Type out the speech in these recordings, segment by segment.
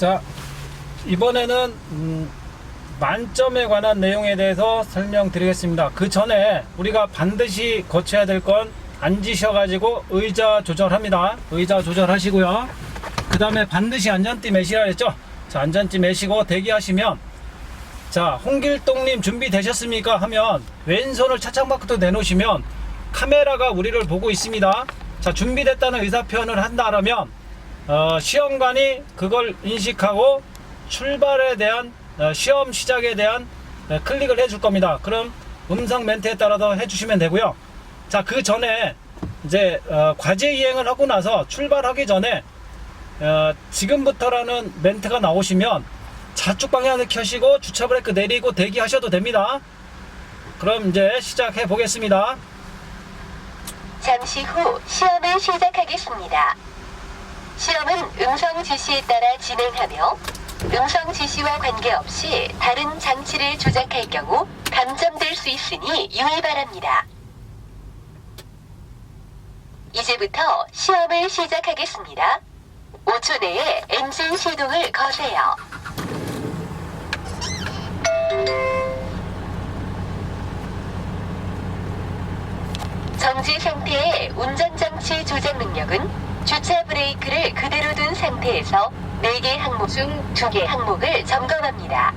자, 이번에는 음, 만점에 관한 내용에 대해서 설명드리겠습니다. 그 전에 우리가 반드시 거쳐야 될 건 앉으셔 가지고 의자 조절합니다. 의자 조절하시고요. 그 다음에 반드시 안전띠 매시라 했죠? 자, 안전띠 매시고 대기하시면 자, 홍길동님 준비되셨습니까? 하면 왼손을 차창 밖으로 내놓으시면 카메라가 우리를 보고 있습니다. 자, 준비됐다는 의사표현을 한다라면 어, 시험관이 그걸 인식하고 출발에 대한 어, 시험 시작에 대한 어, 클릭을 해줄 겁니다. 그럼 음성 멘트에 따라서 해주시면 되고요. 자, 그 전에 이제 어, 과제 이행을 하고 나서 출발하기 전에 어, 지금부터라는 멘트가 나오시면 좌측 방향을 켜시고 주차 브레이크 내리고 대기하셔도 됩니다. 그럼 이제 시작해 보겠습니다. 잠시 후 시험을 시작하겠습니다. 시험은 음성 지시에 따라 진행하며 음성 지시와 관계없이 다른 장치를 조작할 경우 감점될 수 있으니 유의 바랍니다. 이제부터 시험을 시작하겠습니다. 5초 내에 엔진 시동을 거세요. 정지 상태의 운전장치 조작 능력은 주차 브레이크를 그대로 둔 상태에서 4개 항목 중 2개 항목을 점검합니다.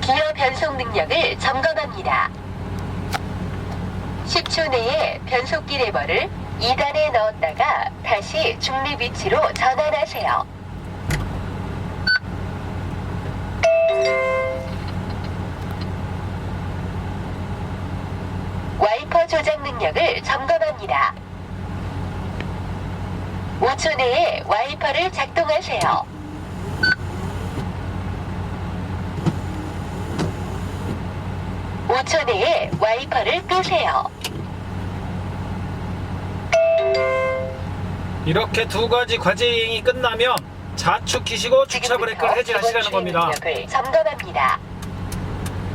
기어 변속 능력을 점검합니다. 10초 내에 변속기 레버를 2단에 넣었다가 다시 중립 위치로 전환하세요. 와이퍼 조작 능력을 점검합니다. 5초 내에 와이퍼를 작동하세요. (5초) 내에 와이퍼를 끄세요. 이렇게 두 가지 과제 이행이 끝나면 좌측 키시고 주차 브레이크를 해제하시라는 겁니다. 점검합니다.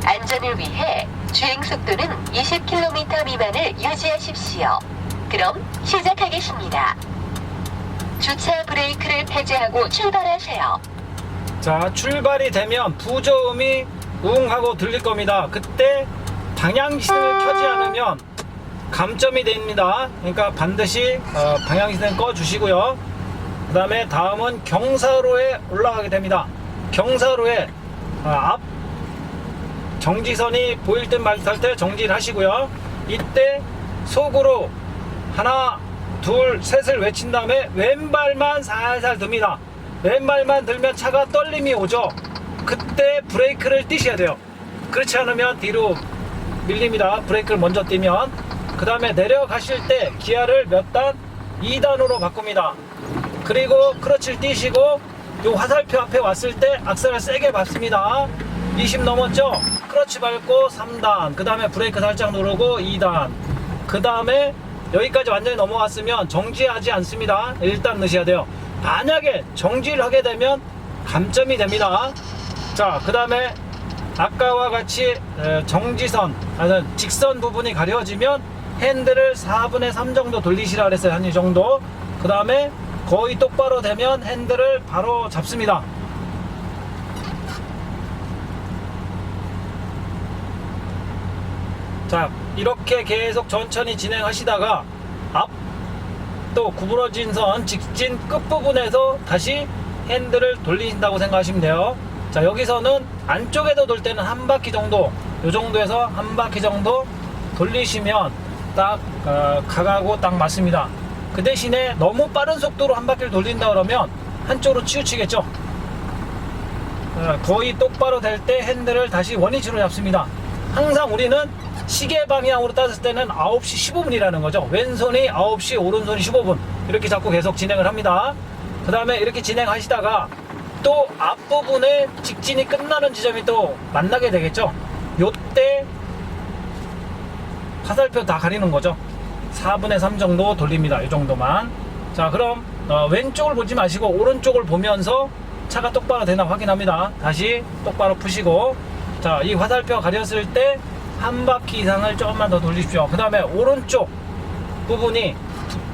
안전을 위해 주행 속도는 20km 미만을 유지하십시오. 그럼 시작하겠습니다. 주차 브레이크를 해제하고 출발하세요. 자, 출발이 되면 부저음이 웅 하고 들릴 겁니다. 그때 방향신을 켜지 않으면 감점이 됩니다. 그러니까 반드시 어, 방향신을 꺼 주시고요. 그 다음에 다음은 경사로에 올라가게 됩니다. 경사로에 어, 앞 정지선이 보일 듯 말 듯 할 때 정지를 하시고요. 이때 속으로 하나, 둘, 셋을 외친 다음에 왼발만 살살 듭니다. 왼발만 들면 차가 떨림이 오죠. 그때 브레이크를 띄셔야 돼요. 그렇지 않으면 뒤로 밀립니다. 브레이크를 먼저 띄면. 그 다음에 내려가실 때 기아를 몇 단? 2단으로 바꿉니다. 그리고 크러치를 띄시고 요 화살표 앞에 왔을 때 악셀을 세게 밟습니다. 20 넘었죠? 크러치 밟고 3단. 그 다음에 브레이크 살짝 누르고 2단. 그 다음에 여기까지 완전히 넘어갔으면 정지하지 않습니다. 일단 넣으셔야 돼요. 만약에 정지를 하게 되면 감점이 됩니다. 자, 그 다음에 아까와 같이 에, 정지선, 직선 부분이 가려지면 핸들을 4분의 3 정도 돌리시라 그랬어요. 한 이 정도. 그 다음에 거의 똑바로 되면 핸들을 바로 잡습니다. 자, 이렇게 계속 천천히 진행하시다가 앞 또 구부러진 선 직진 끝부분에서 다시 핸들을 돌리신다고 생각하시면 돼요. 자, 여기서는 안쪽에도 돌 때는 한 바퀴 정도, 요 정도에서 한 바퀴 정도 돌리시면 딱 어, 가가고 딱 맞습니다. 그 대신에 너무 빠른 속도로 한 바퀴를 돌린다 그러면 한쪽으로 치우치겠죠. 어, 거의 똑바로 될 때 핸들을 다시 원위치로 잡습니다. 항상 우리는 시계 방향으로 따졌을 때는 9시 15분이라는 거죠. 왼손이 9시, 오른손이 15분. 이렇게 잡고 계속 진행을 합니다. 그 다음에 이렇게 진행하시다가 또 앞부분에 직진이 끝나는 지점이 또 만나게 되겠죠. 요때 화살표 다 가리는 거죠. 4분의 3 정도 돌립니다. 이 정도만. 자, 그럼 어, 왼쪽을 보지 마시고 오른쪽을 보면서 차가 똑바로 되나 확인합니다. 다시 똑바로 푸시고 자, 이 화살표 가렸을 때 한 바퀴 이상을 조금만 더 돌리십시오. 그 다음에 오른쪽 부분이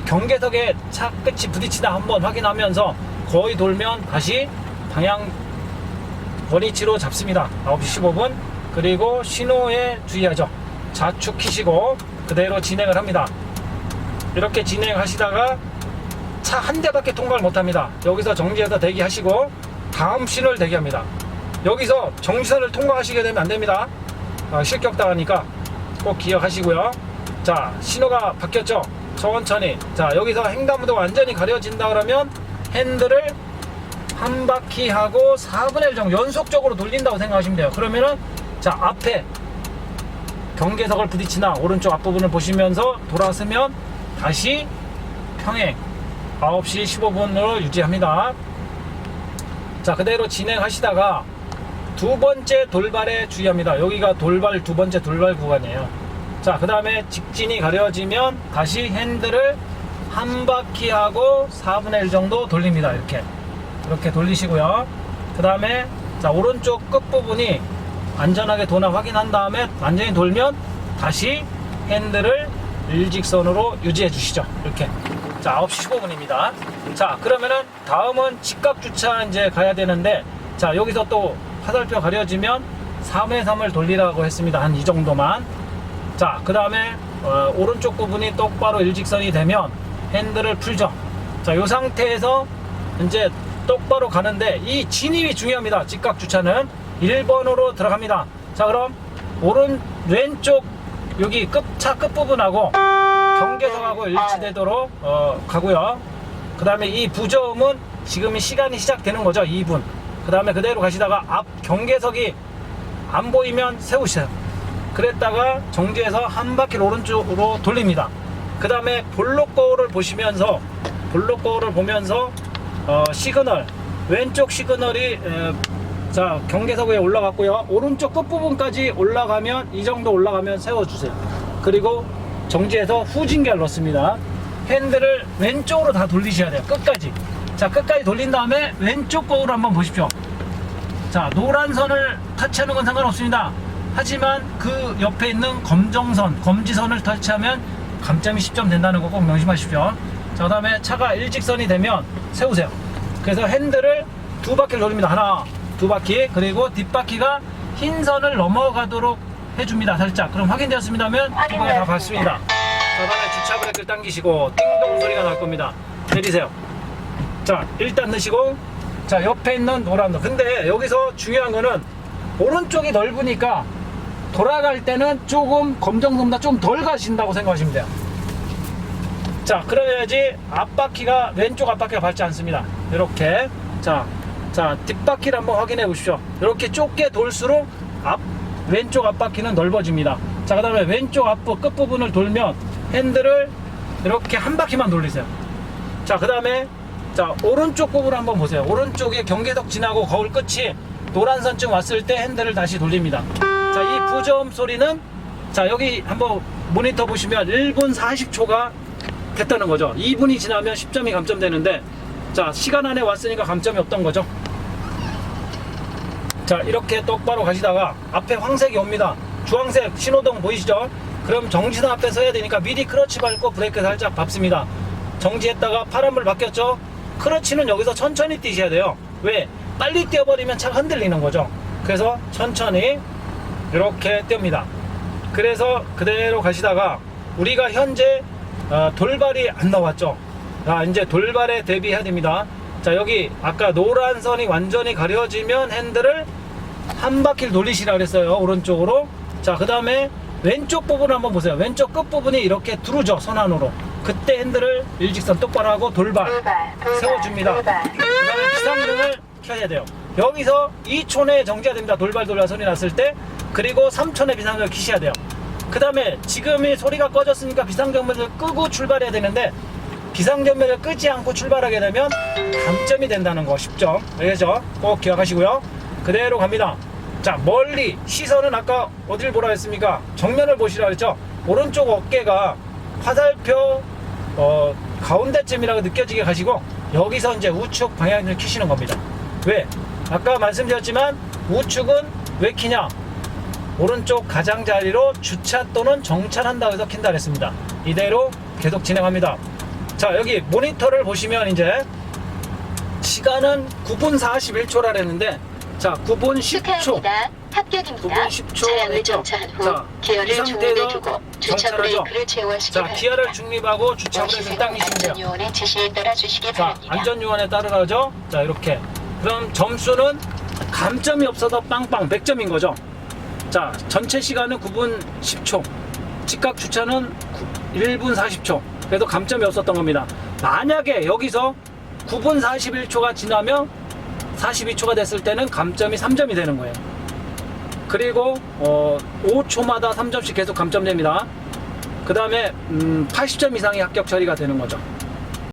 경계석에 차 끝이 부딪히다 한번 확인하면서 거의 돌면 다시 방향 원위치로 잡습니다. 9시 15분. 그리고 신호에 주의하죠. 좌측 키시고 그대로 진행을 합니다. 이렇게 진행하시다가 차 한 대밖에 통과를 못합니다. 여기서 정지해서 대기하시고 다음 신호를 대기합니다. 여기서 정지선을 통과하시게 되면 안 됩니다. 아, 실격당하니까 꼭 기억하시고요. 자 신호가 바뀌었죠. 천천히. 자 여기서 횡단보도 완전히 가려진다 그러면 핸들을 한 바퀴 하고 4분의 1 정도 연속적으로 돌린다고 생각하시면 돼요. 그러면은 자 앞에 경계석을 부딪히나 오른쪽 앞부분을 보시면서 돌아서면 다시 평행 9시 15분으로 유지합니다. 자 그대로 진행하시다가 두 번째 돌발에 주의합니다. 여기가 돌발 두 번째 돌발 구간이에요. 자 그 다음에 직진이 가려지면 다시 핸들을 한 바퀴 하고 4분의 1 정도 돌립니다. 이렇게 이렇게 돌리시고요. 그 다음에 자 오른쪽 끝 부분이 안전하게 도나 확인한 다음에 완전히 돌면 다시 핸들을 일직선으로 유지해 주시죠. 이렇게. 자, 9시 15분입니다. 자, 그러면은 다음은 직각 주차 이제 가야 되는데 자, 여기서 또 화살표 가려지면 3회 3을 돌리라고 했습니다. 한 이 정도만. 자, 그 다음에 어, 오른쪽 부분이 똑바로 일직선이 되면 핸들을 풀죠. 자, 이 상태에서 이제 똑바로 가는데 이 진입이 중요합니다. 직각 주차는 1번으로 들어갑니다. 자, 그럼 오른 왼쪽 여기 끝, 차 끝부분하고 경계석하고 일치되도록 어, 가고요. 그 다음에 이 부저음은 지금 이 시간이 시작되는 거죠. 2분. 그 다음에 그대로 가시다가 앞 경계석이 안 보이면 세우세요. 그랬다가 정지해서 한 바퀴를 오른쪽으로 돌립니다. 그 다음에 볼록 거울을 보시면서 볼록 거울을 보면서 어, 시그널 왼쪽 시그널이 에, 자 경계석 위에 올라갔고요. 오른쪽 끝 부분까지 올라가면 이 정도 올라가면 세워주세요. 그리고 정지해서 후진기를 넣습니다. 핸들을 왼쪽으로 다 돌리셔야 돼요. 끝까지. 자 끝까지 돌린 다음에 왼쪽 거울 한번 보십시오. 자 노란 선을 터치하는 건 상관없습니다. 하지만 그 옆에 있는 검정선, 검지선을 터치하면 감점이 10점 된다는 거 꼭 명심하십시오. 자, 그 다음에 차가 일직선이 되면 세우세요. 그래서 핸들을 두 바퀴를 돌립니다. 하나, 두 바퀴. 그리고 뒷바퀴가 흰 선을 넘어가도록 해줍니다. 살짝. 그럼 확인되었습니다면 두 번에 다 확인되었습니다. 밟습니다. 자, 그다음에 주차 브레이크를 당기시고 띵동 소리가 날 겁니다. 내리세요. 자, 일단 넣으시고 자, 옆에 있는 노란 거. 근데 여기서 중요한 거는 오른쪽이 넓으니까 돌아갈 때는 조금 검정선보다 좀 덜 가신다고 생각하시면 돼요. 자, 그래야지 앞바퀴가 왼쪽 앞바퀴가 밟지 않습니다. 이렇게. 자, 자, 뒷바퀴를 한번 확인해 보십시오. 이렇게 좁게 돌수록 앞 왼쪽 앞바퀴는 넓어집니다. 자, 그 다음에 왼쪽 앞부 끝부분을 돌면 핸들을 이렇게 한 바퀴만 돌리세요. 자, 그 다음에 자, 오른쪽 부분 한번 보세요. 오른쪽에 경계석 지나고 거울 끝이 노란 선쯤 왔을 때 핸들을 다시 돌립니다. 자, 이 부저음 소리는 자, 여기 한번 모니터 보시면 1분 40초가 됐다는 거죠. 2분이 지나면 10점이 감점되는데 자, 시간 안에 왔으니까 감점이 없던 거죠. 자, 이렇게 똑바로 가시다가 앞에 황색이 옵니다. 주황색 신호등 보이시죠? 그럼 정지선 앞에 서야 되니까 미리 크러치 밟고 브레이크 살짝 밟습니다. 정지했다가 파란불 바뀌었죠? 크러치는 여기서 천천히 뛰셔야 돼요. 왜? 빨리 뛰어버리면 차가 흔들리는 거죠. 그래서 천천히 이렇게 뗍니다. 그래서 그대로 가시다가 우리가 현재 어, 돌발이 안 나왔죠. 자, 이제 돌발에 대비해야 됩니다. 자, 여기 아까 노란 선이 완전히 가려지면 핸들을 한 바퀴를 돌리시라 그랬어요. 오른쪽으로. 자, 그 다음에 왼쪽 부분 한번 보세요. 왼쪽 끝 부분이 이렇게 두르죠. 선안으로. 그때 핸들을 일직선 똑바로 하고 돌발. 돌발, 돌발, 세워줍니다. 돌발. 그 다음에 비상등을 켜야 돼요. 여기서 2초 내에 정지가 됩니다. 돌발 돌발 소리 났을 때. 그리고 3초 내 비상등을 켜셔야 돼요. 그 다음에 지금이 소리가 꺼졌으니까 비상전면을 끄고 출발해야 되는데 비상전면을 끄지 않고 출발하게 되면 감점이 된다는 거 10점. 알겠죠? 꼭 기억하시고요. 그대로 갑니다. 자, 멀리 시선은 아까 어딜 보라 했습니까? 정면을 보시라 했죠? 오른쪽 어깨가 화살표 어, 가운데쯤이라고 느껴지게 가시고 여기서 이제 우측 방향을 키시는 겁니다. 왜? 아까 말씀드렸지만 우측은 왜 키냐? 오른쪽 가장자리로 주차 또는 정차한다고 해서 킨다 그랬습니다. 이대로 계속 진행합니다. 자, 여기 모니터를 보시면 이제 시간은 9분 41초라 그랬는데 자 9분 10초 축하합니다. 합격입니다. 9분 10초 차량을 했죠? 정차한 후 자, 기어를 이 중립에 두고 주차 정차를 하죠. 브레이크를 제어하시기 자 바랍니다. 기아를 중립하고 주차 브레이크를 당기시면 돼요 안전요원의 지시에 따라 주시기 자 바랍니다. 안전요원에 따라가죠 자 이렇게 그럼 점수는 감점이 없어도 빵빵 100점인 거죠 자 전체 시간은 9분 10초 직각 주차는 1분 40초 그래도 감점이 없었던 겁니다 만약에 여기서 9분 41초가 지나면 42초가 됐을 때는 감점이 3점이 되는 거예요. 그리고 어, 5초마다 3점씩 계속 감점됩니다. 그 다음에 음, 80점 이상의 합격 처리가 되는 거죠